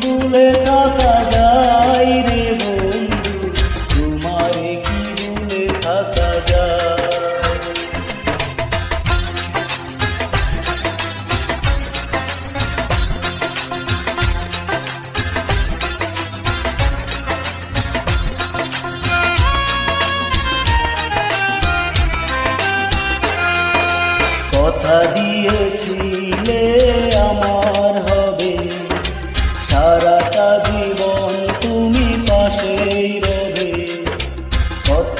ভুলে থাকা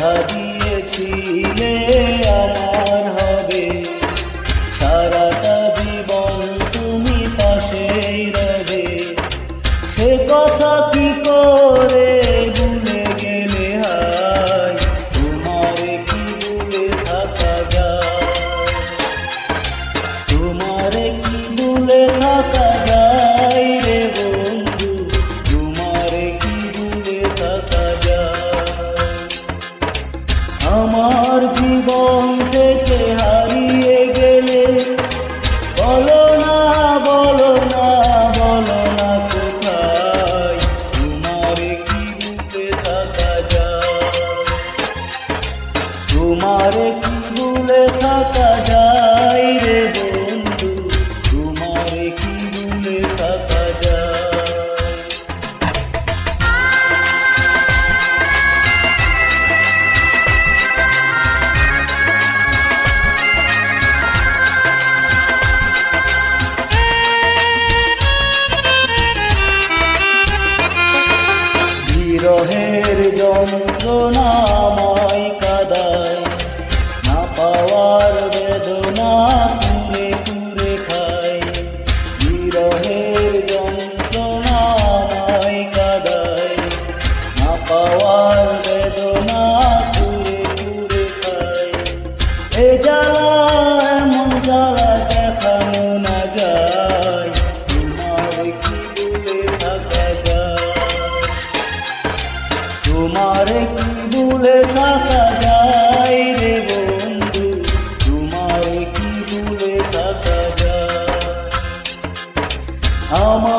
বাধা দিয়েছি। আমার জীবন থেকে হারিয়ে গেলে। বলো না বলো না বলো না কোথায়? তোমার কি রূপে থাকা যায়? তোমার কি no.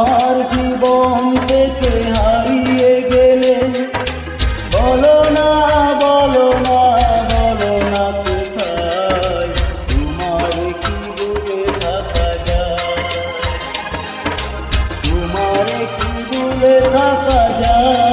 আমার জীবন থেকে হারিয়ে গেলে। বলো না বলো না বলো না কোথায়? তোমার কি বলে থাকা যায়? তোমার কি বলে থাকা যায়?